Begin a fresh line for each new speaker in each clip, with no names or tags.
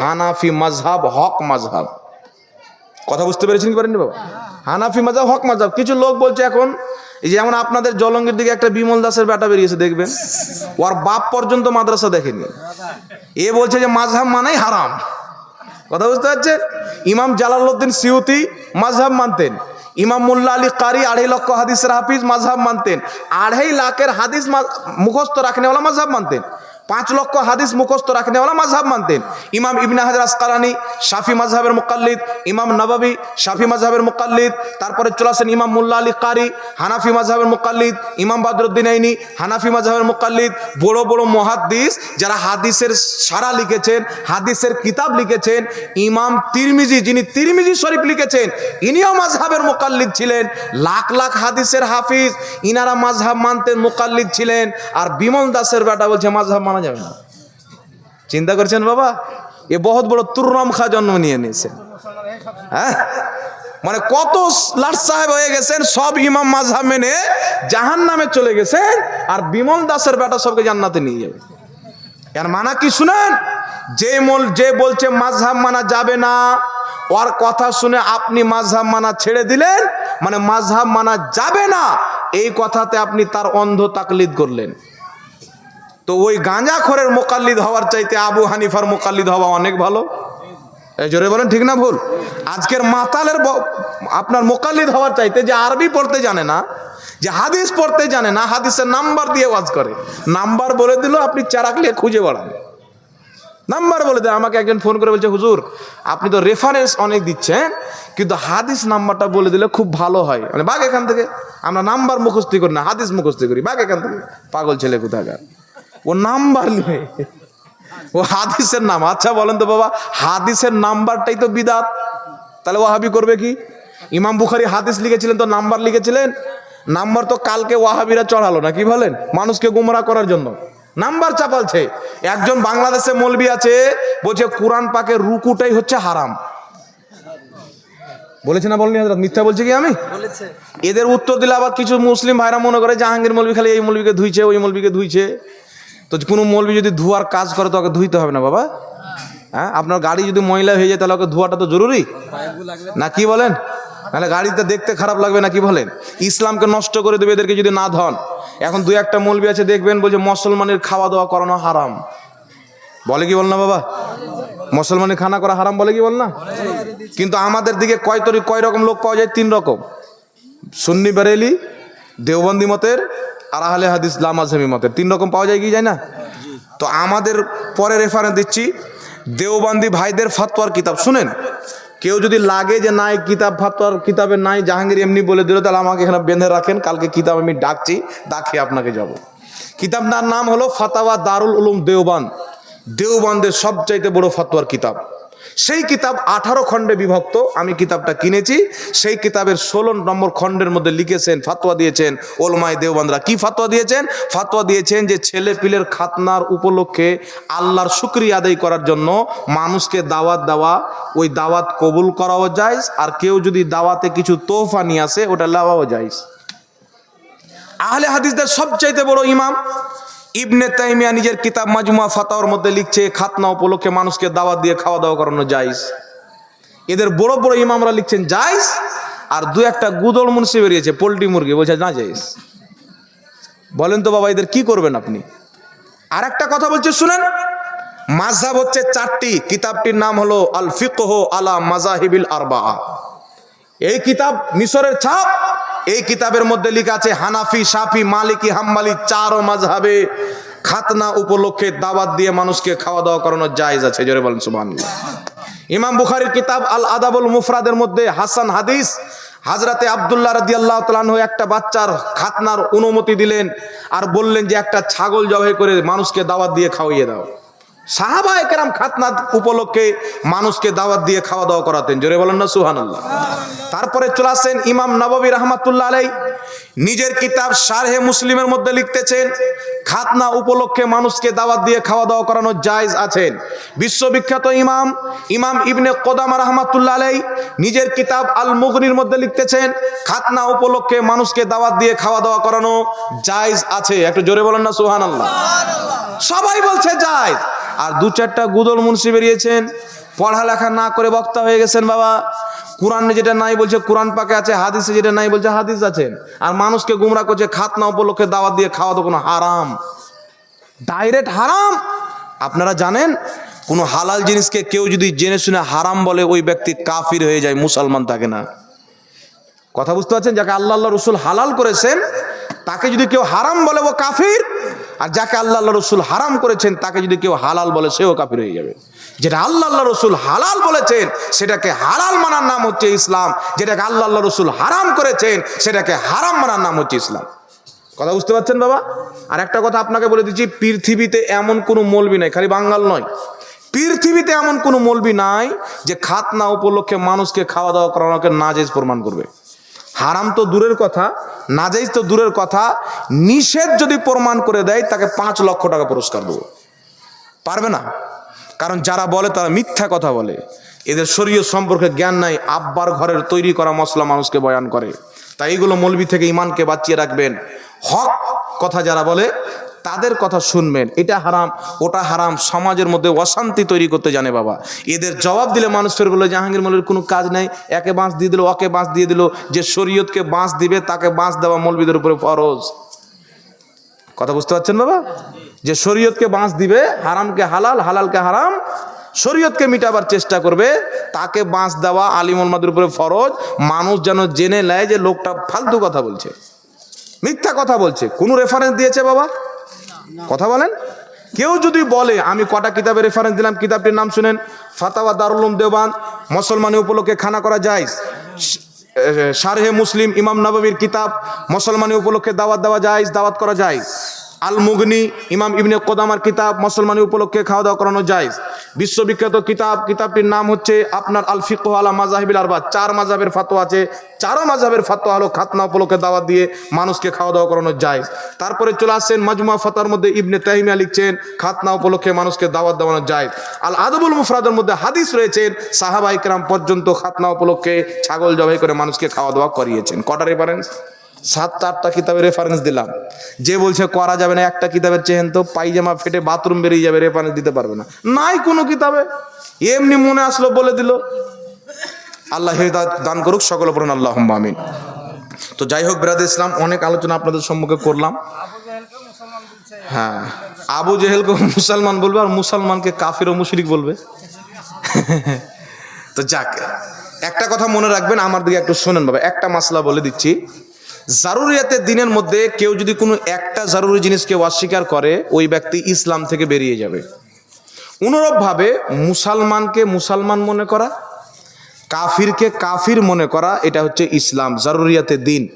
হানাফি মাজহাব হক মাজহাব কথা বুঝতে পেরেছেন কি পারেননি বাবা? হানাফি মাজহাব হক মাজহাব কিছু লোক বলছে এখন, এই যেমন আপনাদের জলঙ্গের দিকে একটা বিমল দাসের বেটা বেরিয়েছে, দেখবেন? ওর বাপ পর্যন্ত মাদ্রাসা দেখেনি। এ বলছে যে মাঝহাব মানেই হারাম। কথা বুঝতে পারছেন? ইমাম জালালউদ্দিন সিউতি মাঝহাব মানতেন। ইমাম মোল্লা আলী কারি আড়াই লক্ষ হাদিসের হাফিজ মাঝহাব মানতেন। আড়াই লাখের হাদিস মুখস্থ রাখনেওয়ালা মাঝহাব মানতেন। পাঁচ লক্ষ হাদিস মুখস্থ রাখনেওয়ালা মাঝহাব মানতেন। ইমাম ইবনে হাজার আসকালানি, শাফি মাঝহাবের মুকাল্লিদ, ইমাম নবাবী, শাফি মাঝহাবের মুকাল্লিদ, তারপরে চলে আসেন ইমাম মুল্লা আলী কারি, হানাফি মাঝহাবের মুকাল্লিদ, ইমাম বাদরুদ্দিন আইনি হানাফি মাঝহাবের মুকাল্লিদ, বড় বড় মহাদ্দিস যারা হাদিসের সারা লিখেছেন, হাদিসের কিতাব লিখেছেন, ইমাম তিরমিজি, যিনি তিরমিজি শরীফ লিখেছেন, ইনিও মাঝহাবের মুকাল্লিদ ছিলেন, লাখ লাখ হাদিসের হাফিজ, ইনারা মাঝহাব মানতেন মুকাল্লিদ ছিলেন, আর বিমল দাসের বেটা বলছে মাঝহাব মানা যাবে না। চিন্তা করছেন বাবা? এ বহুত বড় তুররম খা জন্ম নিয়ে নিয়েছে। হ্যাঁ? মানে কত লাট সাহেব হয়ে গেছেন, সব ইমাম মাঝহাব মেনে জাহান নামে চলে গেছেন আর বিমল দাসের বেটা সবকে জান্নাতে নিয়ে যাবে। এর মানা কি শুনেন? যে মল, যে বলছে মাঝহাব মানা যাবে না, ওর কথা শুনে আপনি মাঝহাব মানা ছেড়ে দিলেন মানে মাঝহাব মানা যাবে না, এই কথাতে আপনি তার অন্ধ তাকলিদ করলেন। তো ওই গাঁজাখরের মোকাল্লিদ হওয়ার চাইতে আবু হানিফার মোকাল্লিদ হওয়া অনেক ভালো। এই জোরে বলেন, ঠিক না ভুল? আজকের মাতালের আপনার মোকাল্লিদ হওয়ার চাইতে যে আরবি পড়তে জানে না, যে হাদিস পড়তে জানে না, হাদিসের নাম্বার দিয়ে ওয়াজ করে। নাম্বার বলে দিল, আপনি চারাকলে খুঁজে বেড়ান। নাম্বার বলে দেয়, আমাকে একজন ফোন করে বলছে, হুজুর, আপনি তো রেফারেন্স অনেক দিচ্ছেন, কিন্তু হাদিস নাম্বারটা বলে দিলে খুব ভালো হয়। মানে বাঘ এখান থেকে, আমরা নাম্বার মুখস্থি করি না, হাদিস মুখস্থি করি। বাঘ এখান থেকে, পাগল ছেলে কোথাকার? ও নাম্বার নেই ও হাদিসের নাম। আচ্ছা বলেন তো বাবা হাদিসের নাম্বারটাই তো বিদাত। তাহলে ওয়াহাবি করবে কি? ইমাম বুখারি হাদিস লিখেছিলেন তো নাম্বার লিখেছিলেন? নাম্বার তো কালকে ওয়াহাবিরা চড়ালো না কি বলেন? মানুষকে গুমরা করার জন্য। নাম্বার চাপালছে। একজন বাংলাদেশে মলবি আছে বলছে কোরআন পাকে রুকুটাই হচ্ছে হারাম। বলেছে না বলনি হাজরত মিথ্যা বলছে কি আমি? এদের উত্তর দিলে আবার কিছু মুসলিম ভাইরা মনে করে জাহাঙ্গীর মলবি খালি এই মলবিকে ধুইছে ওই মলবিকে ধুইছে। তো কোনো মলবি যদি ধোয়ার কাজ করে, তো ওকে ধুইতে হবে না বাবা। হ্যাঁ? আপনার গাড়ি যদি ময়লা হয়ে যায়, তাহলে ওকে ধোয়াটা তো জরুরি। না কি বলেন? নাহলে গাড়িতে দেখতে খারাপ লাগবে না, কি বলেন? ইসলামকে নষ্ট করে দেবে এদেরকে যদি না ধন। এখন দুই একটা মলবি আছে, দেখবেন বলছে মুসলমানের খাওয়া দাওয়া করানো হারাম। বলে কি বল না বাবা? মুসলমানের খানা করা হারাম বলে কি বল না? কিন্তু আমাদের দিকে কয় তরি কয় রকম লোক পাওয়া যায়? তিন রকম। সুন্নি বেরেলি, দেওবন্দি মতের আর আহলে হাদিস লামাজহামি মতের তিন রকম পাওয়া যায় কি যায় না? তো আমাদের পরে রেফারেন্স দিচ্ছি, দেওবান্দি ভাইদের ফাতোয়ার কিতাব। শুনেন, কেউ যদি লাগে যে নাই কিতাব ফাতোয়ার কিতাবে নাই, জাহাঙ্গীর এমনি বলে দিল, তাহলে আমাকে এখানে বেঁধে রাখেন, কালকে কিতাব আমি ডাকছি ডাকে আপনাকে যাব। কিতাবটার নাম হলো ফাতাওয়া দারুল উলুম দেওবান। দেওবানদের সবচাইতে বড় ফাতোয়ার কিতাব। সেই কিতাব আঠারো খণ্ডে বিভক্ত, আমি কিতাবটা কিনেছি। সেই কিতাবের ষোলো নম্বর খণ্ডের মধ্যে লিখেছেন ফাতোয়া দিয়েছেন ওলমায় দেওবানরা কি ফাতোয়া দিয়েছেন? ফাতোয়া দিয়েছেন যে ছেলে পিলের খাতনার উপলক্ষে আল্লাহর শুক্রিয়া আদায় করার জন্য মানুষকে দাওয়াত দেওয়া, ওই দাওয়াত কবুল করাও যায় আর কেউ যদি দাওয়াতে কিছু তোহফা নিয়ে আসে, ওটা লাওয়াও যায় আহলে হাদিসদের সবচাইতে বড় ইমাম ইবনে তাইমিয়া নিজের কিতাব মাজমুয়া ফাতাওয়ার মধ্যে লিখছে, খাতনা উপলক্ষে মানুষকে দাওয়াত দিয়ে খাওয়া দাওয়া করানো জায়েজ। এদের বড় বড় ইমামরা লিখছেন, জায়েজ? আর দু একটা গুদল মুন্সি বেরিয়েছে, পোলট্রি মুরগি, বলছে, না, জায়েজ। বলেন তো বাবা, এদের কি করবেন আপনি? আর একটা কথা বলছে, শুনেন। মাঝহাব হচ্ছে চারটি, কিতাবটির নাম হলো আল ফিকহ আলা মাজাহিবিল আরবা এই কিতাব মিশরের ছাপ এই কিতাবের মধ্যে লেখা আছে, হানাফি, সাফি, মালিকি, হাম্মালি চার ও মাঝহাবে খাতনা উপলক্ষে দাওয়াত দিয়ে মানুষকে খাওয়া দাওয়া করানোর জায়েজ আছে। জোরে বলেন, সুবহানাল্লাহ। ইমাম বুখারীর কিতাব আল আদাবুল মুফরাদের মধ্যে হাসান হাদিস, হাজরাতে আবদুল্লাহ রাদিয়াল্লাহু তাআলা একটা বাচ্চার খাতনার অনুমতি দিলেন আর বললেন যে একটা ছাগল জবাই করে মানুষকে দাওয়াত দিয়ে খাওয়িয়ে দাও। সাহাবা একরাম খাতনা উপলক্ষে মানুষকে দাওয়াত দিয়ে খাওয়া দাওয়া করাতেন। জোরে বলেন না সুহানাল্লাহ তারপরে চলে আসেন ইমাম নববী রহমাতুল্লাহ আলাই নিজের কিতাব শারহে মুসলিমের মধ্যে লিখতেছেন, খাতনা উপলক্ষে মানুষকে দাওয়াত দিয়ে খাওয়া দাওয়া করানো জায়েজ আছেন বিশ্ববিখ্যাত ইমাম ইমাম ইবনে কোদামা রহমাতুল্লাহ আলাই নিজের কিতাব আল মুগনির মধ্যে লিখতেছেন, খাতনা উপলক্ষে মানুষকে দাওয়াত দিয়ে খাওয়া দাওয়া করানো জায়েজ আছে। একটু জোরে বলেন না সুহানাল্লাহ সবাই বলছে যায় আর দু চারটা গুদল মুন্সি বেরিয়েছেন। পড়ালেখা না করে বক্তা হয়ে গেছেন বাবা। কোরআনে যেটা নাই বলছে, কোরআন পাকে আছে, হাদিসে যেটা নাই বলছে, হাদিস আছেন আর মানুষকে গুমরা করছে, খাতনা উপলক্ষে দাওয়াত দিয়ে খাওয়া তো কোনো হারাম। ডাইরেক্ট হারাম। আপনারা জানেন, কোনো হালাল জিনিসকে কেউ যদি জেনে শুনে হারাম বলে, ওই ব্যক্তি কাফির হয়ে যায়, মুসলমান থাকে না। কথা বুঝতে পারছেন? যাকে আল্লাহ আল্লাহ রসুল হালাল করেছেন, তাকে যদি কেউ হারাম বলে, ও কাফির আর যাকে আল্লাহ আল্লাহ রসুল হারাম করেছেন, তাকে যদি কেউ হালাল বলে, সেও কাফির হয়ে যাবে। যেটা আল্লাহ আল্লাহ রসুল হালাল বলেছেন, সেটাকে হালাল মানার নাম হচ্ছে ইসলাম। যেটাকে আল্লাহ আল্লাহ রসুল হারাম করেছেন, সেটাকে হারাম মানার নাম হচ্ছে ইসলাম। কথা বুঝতে পারছেন বাবা? আর একটা কথা আপনাকে বলে দিচ্ছি, পৃথিবীতে এমন কোনো মলবি নাই, খালি বাঙ্গাল নয়। পৃথিবীতে এমন কোনো মলবি নাই যে খাতনা উপলক্ষে মানুষকে খাওয়া দাওয়া করানোকে নাজেজ প্রমাণ করবে। হারাম তো দূরের কথা, নাজাইজ তো দূরের কথা, নিষেধ যদি প্রমাণ করে দেয়, তাকে পাঁচ লক্ষ টাকা পুরস্কার দেবো। পারবে না? কারণ যারা বলে, তারা মিথ্যা কথা বলে। এদের শরীর সম্পর্কে জ্ঞান নাই, আব্বার ঘরের তৈরি করা মশলা মানুষকে বয়ান করে। তাই এগুলো মলবি থেকে ইমানকে বাঁচিয়ে রাখবেন। হক কথা যারা বলে তাদের কথা শুনবেন। এটা হারাম, ওটা হারাম। সমাজের মধ্যে অশান্তি তৈরি করতে জানে বাবা। এদের জবাব দিলে মানুষ ফের বলে, জাহাঙ্গীর মৌলের কোনো কাজ নাই। একে বাঁশ দিয়ে দিল, ওকে বাঁশ দিয়ে দিল। যে শরীয়তকে বাঁশ দিবে, তাকে বাঁশ দেওয়া মৌলবিদের উপরে ফরজ। কথা বুঝতে পারছেন বাবা? যে শরীয়তকে বাঁশ দিবে, হারামকে হালাল, হালালকে হারাম, শরীয়তকে মিটাবার চেষ্টা করবে, তাকে বাঁশ দেওয়া আলিম উলমাদের উপরে ফরজ। মানুষ যেন জেনে নেয় যে লোকটা ফালতু কথা বলছে। মিথ্যা কথা বলছে। কোন রেফারেন্স দিয়েছে বাবা? কথা বলেন? কেউ যদি বলে, আমি কটা কিতাবের রেফারেন্স দিলাম, কিতাবটির নাম শুনেন। ফাতাওয়া দারুলুম দেওয়ান মুসলমানের উপলক্ষে খানা করা যায় শারহে মুসলিম ইমাম নবাবির কিতাব মুসলমানের উপলক্ষে দাওয়াত দেওয়া যায় দাওয়াত করা যায় আল মুগনি ইমাম ইবনে কোদামার কিতাব মুসলমানি উপলক্ষে খাওয়া দাওয়া করানো যায় বিশ্ববিখ্যাত কিতাব, কিতাবটির নাম হচ্ছে আপনার আল ফিকহ আলা মাজাহিবিল আরবা চার মাজাবের ফাতো আছে। চারো মাজাবের ফাতো হলো খাতনা উপলক্ষে দাওয়াত দিয়ে মানুষকে খাওয়া দাওয়া করানো যায় তারপরে চলে আসছেন মাজমুয়া ফাতার মধ্যে ইবনে তাইমিয়া লিখছেন, খাতনা উপলক্ষে মানুষকে দাওয়াত দেওয়ানো যায় আল আদবুল মুফরাদের মধ্যে হাদিস রয়েছেন সাহাবা ইকরাম পর্যন্ত খাতনা উপলক্ষে ছাগল জবাই করে মানুষকে খাওয়া দাওয়া করিয়েছেন। কটা রেফারেন্স সাতটা, আটটা কিতাবের রেফারেন্স দিলাম। যে বলছে করা যাবে না, একটা কিতাবের চেহেন তো পাইজামা ফেটে বাথরুম বেরিয়ে যাবে রেফারেন্স দিতে পারবে না। নাই কোনো কিতাবে। এমনি মনে আসলো, বলে দিল। আল্লাহ হেদায়েত দান করুক, সকল পড়ুন আল্লাহ আমিন। তো যাই হোক বিরাদ ইসলাম, অনেক আলোচনা আপনাদের সম্মুখে করলাম। হ্যাঁ আবু জেহেলকে মুসলমান বলবে আর মুসলমানকে কাফির ও মুশরিক বলবে। তো যাক, একটা কথা মনে রাখবেন, আমার দিকে একটু শোনেন বাবা, একটা মাসলা বলে দিচ্ছি। জারুরিয়াতের দিনের মধ্যে কেউ যদি কোনো একটা জারুরি জিনিসকে অস্বীকার করে, ওই ব্যক্তি ইসলাম থেকে বেরিয়ে যাবে। অনুরূপভাবে মুসলমানকে মুসলমান মনে করা, কাফিরকে কাফির মনে করা, এটা হচ্ছে ইসলাম জারুরিয়াতে দিন।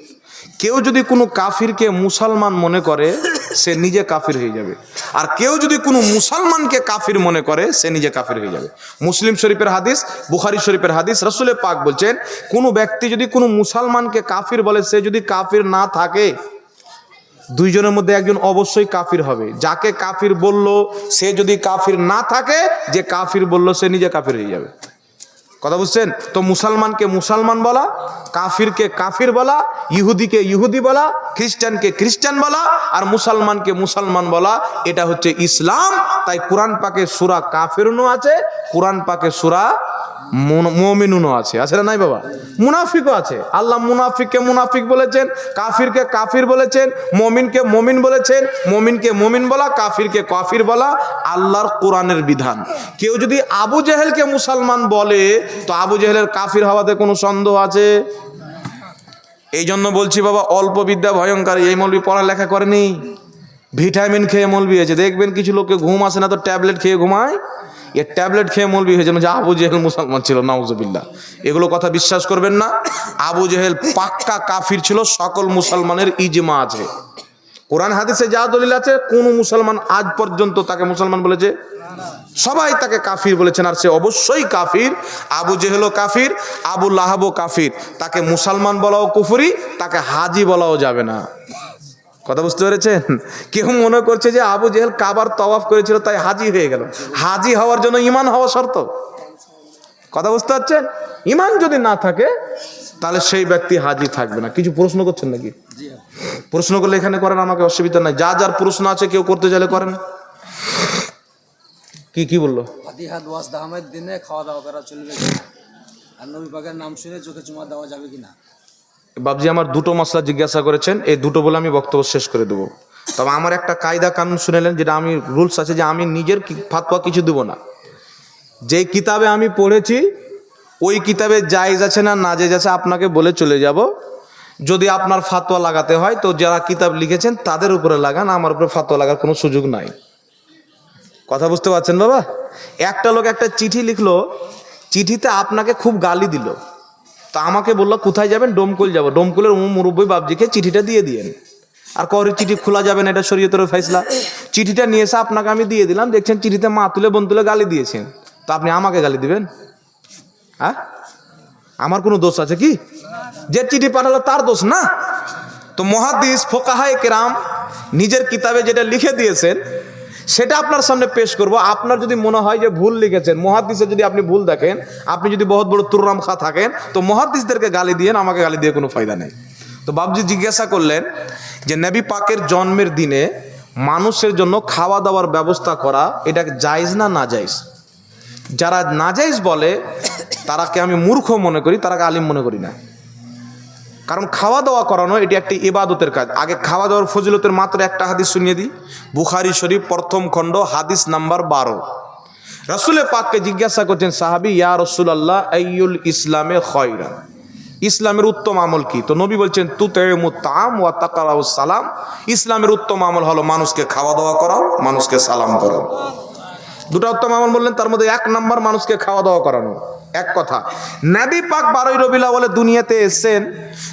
কেউ যদি কোনো কাফিরকে মুসলমান মনে করে সে নিজে কাফির হয়ে যাবে। আর কেউ যদি কোনো মুসলমানকে কাফির মনে করে, সে নিজে কাফির হয়ে যাবে। মুসলিম শরীফের হাদিস, বুখারি শরীফের হাদিস, রসুলের পাক বলছেন, কোনো ব্যক্তি যদি কোনো মুসলমানকে কাফির বলে, সে যদি কাফির না থাকে, দুইজনের মধ্যে একজন অবশ্যই কাফির হবে। যাকে কাফির বলল, সে যদি কাফির না থাকে, যে কাফির বলল, সে নিজে কাফির হয়ে যাবে। কথা বুঝছেন? তো মুসলমানকে মুসলমান বলা, কাফিরকে কাফির বলা, ইহুদিকে ইহুদি বলা, খ্রিস্টানকে খ্রিস্টান বলা আর মুসলমানকে মুসলমান বলা, এটা হচ্ছে ইসলাম। তাই কোরআন পাকে সুরা কাফিরুনও আছে, কোরআন পাকে সুরা মমিনুনও আছে। আছে না নাই বাবা? মুনাফিকও আছে। আল্লাহ মুনাফিককে মুনাফিক বলেছেন, কাফিরকে কাফির বলেছেন, মমিনকে মমিন বলেছেন, মমিনকে মমিন বলা, কাফিরকে কাফির বলা আল্লাহর কোরআনের বিধান। কেউ যদি আবু জেহেলকে মুসলমান বলে, তো আবু জেহেলের কাফির হওয়াতে কোনো সন্দেহ আছে? এই জন্য বলছি বাবা, অল্প বিদ্যা ভয়ঙ্কর, এই মৌলবি পড়ালেখা করেনি। ভিটামিন খেয়ে মলবি হয়েছে। দেখবেন কিছু লোককে ঘুম আসে না, তো ট্যাবলেট খেয়ে ঘুমায়। এ ট্যাবলেট খেয়ে মলবি হয়ে হয়েছে যে আবু জেহেল মুসলমান ছিল নাউজবিল্লা এগুলো কথা বিশ্বাস করবেন না। আবু জেহেল পাক্কা কাফির ছিল, সকল মুসলমানের ইজমা আছে। কোরআন, হাদিসে যা দলিল আছে, কোন মুসলমান আজ পর্যন্ত তাকে মুসলমান বলেছে? সবাই তাকে কাফির বলেছেন, আর সে অবশ্যই কাফির। আবু জেহেলও কাফির, আবু লাহাবও কাফির। তাকে মুসলমান বলাও কুফুরি, তাকে হাজি বলাও যাবে না। কথা বুঝতে পেরেছেন? কেউ মনে করছে যে আবু জেহেল কাবার তওয়াফ করেছিল, তাই হাজি হয়ে গেল। হাজি হওয়ার জন্য ইমান হওয়া শর্ত। কথা বুঝতে পারছেন? ইমান যদি না থাকে, তাহলে সেই ব্যক্তি হাজি থাকবে না। কিছু প্রশ্ন করছেন নাকি? প্রশ্ন করলে এখানে করেন, আমাকে অসুবিধা নাই। যা যার প্রশ্ন আছে, কেউ করতে চাইলে করেন। কি কি বলল?
দিনে খাওয়া দাওয়া করা চলবে আর নবী পাকের নাম শুনে চোখে চুমা দেওয়া যাবে কিনা?
বাবজি আমার দুটো মশলা জিজ্ঞাসা করেছেন, এই দুটো বলে আমি বক্তব্য শেষ করে দেবো। তবে আমার একটা কায়দা কানুন শুনেলেন যেটা আমি, রুলস আছে যে আমি নিজের ফাতোয়া কিছু দেবো না। যে কিতাবে আমি পড়েছি, ওই কিতাবে জায়েজ আছে না না জায়েজ আছে আপনাকে বলে চলে যাব। যদি আপনার ফাতোয়া লাগাতে হয়, তো যারা কিতাব লিখেছেন, তাদের উপরে লাগান, আমার উপরে ফাতোয়া লাগার কোনো সুযোগ নাই। কথা বুঝতে পারছেন বাবা? একটা লোক একটা চিঠি লিখলো, চিঠিতে আপনাকে খুব গালি দিল। তা আমাকে বলল, কোথায় যাবেন? ডোমকুল যাব। ডোমকুলের মুরব্বী বাবজিকে চিঠিটা দিয়ে দিয়েন। আর করি, চিঠি খোলা যাবে না, এটা শরীয়তের ফেসলা চিঠিটা নিয়ে এসে আপনাকে আমি দিয়ে দিলাম, দেখছেন চিঠিতে মা তুলে, বোন তুলে গালি দিয়েছেন। তো আপনি আমাকে গালি দিবেন? হ্যাঁ? আমার কোনো দোষ আছে কি? যে চিঠি পাঠালো তার দোষ না। তো মহাদিস, ফোকাহায় কেরাম নিজের কিতাবে যেটা লিখে দিয়েছেন সেটা আপনার সামনে পেশ করব। আপনার যদি মনে হয় যে ভুল লিখেছেন মহাদিসে যদি আপনি ভুল দেখেন, আপনি যদি বহুত বড় তুররাম খা থাকেন, তো মহাদিসদেরকে গালি দিয়েন আমাকে গালি দিয়ে কোনো ফায়দা নেই। তো বাবজি জিজ্ঞাসা করলেন যে, নবী পাকের জন্মের দিনে মানুষের জন্য খাওয়া দাওয়ার ব্যবস্থা করা, এটা জায়েজ না না জায়েজ যারা না নাজাইজ বলে, তারাকে আমি মূর্খ মনে করি তারাকে আলিম মনে করি না। কারণ খাওয়া দাওয়া করানো এটি একটি ইবাদতের কাজ। আগে খাওয়া দাওয়ার ফজিলতের মাত্র একটা হাদিস শুনিয়ে দিই। বুখারি শরীফ প্রথম খণ্ড, হাদিস নাম্বার বারো। রসুলের পাককে জিজ্ঞাসা করছেন, সাহাবি, ইয়া রসুল আল্লাহ আইয়ুল ইসলামে খয়রা ইসলামের উত্তম আমল কি? তো নবী বলছেন তু তেমু তাম ওয়া তাকারাউ সালাম। ইসলামের উত্তম আমল হলো মানুষকে খাওয়া দাওয়া করাও, মানুষকে সালাম করো দুটো উত্তম আমল বললেন, তার মধ্যে এক নাম্বার মানুষকে খাওয়া দাওয়া করানো। এক কথা। নাবি পাক বারোই রবিলা বলে দুনিয়াতে এসছেন,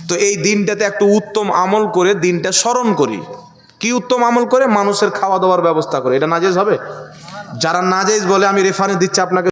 তো এই দিনটাতে একটু উত্তম আমল করে দিনটা স্মরণ করি। কি উত্তম আমল করে? মানুষের খাওয়া দাওয়ার ব্যবস্থা করে। এটা নাজেজ হবে? যারা নাজেজ বলে আমি রেফারেন্স দিচ্ছি আপনাকে।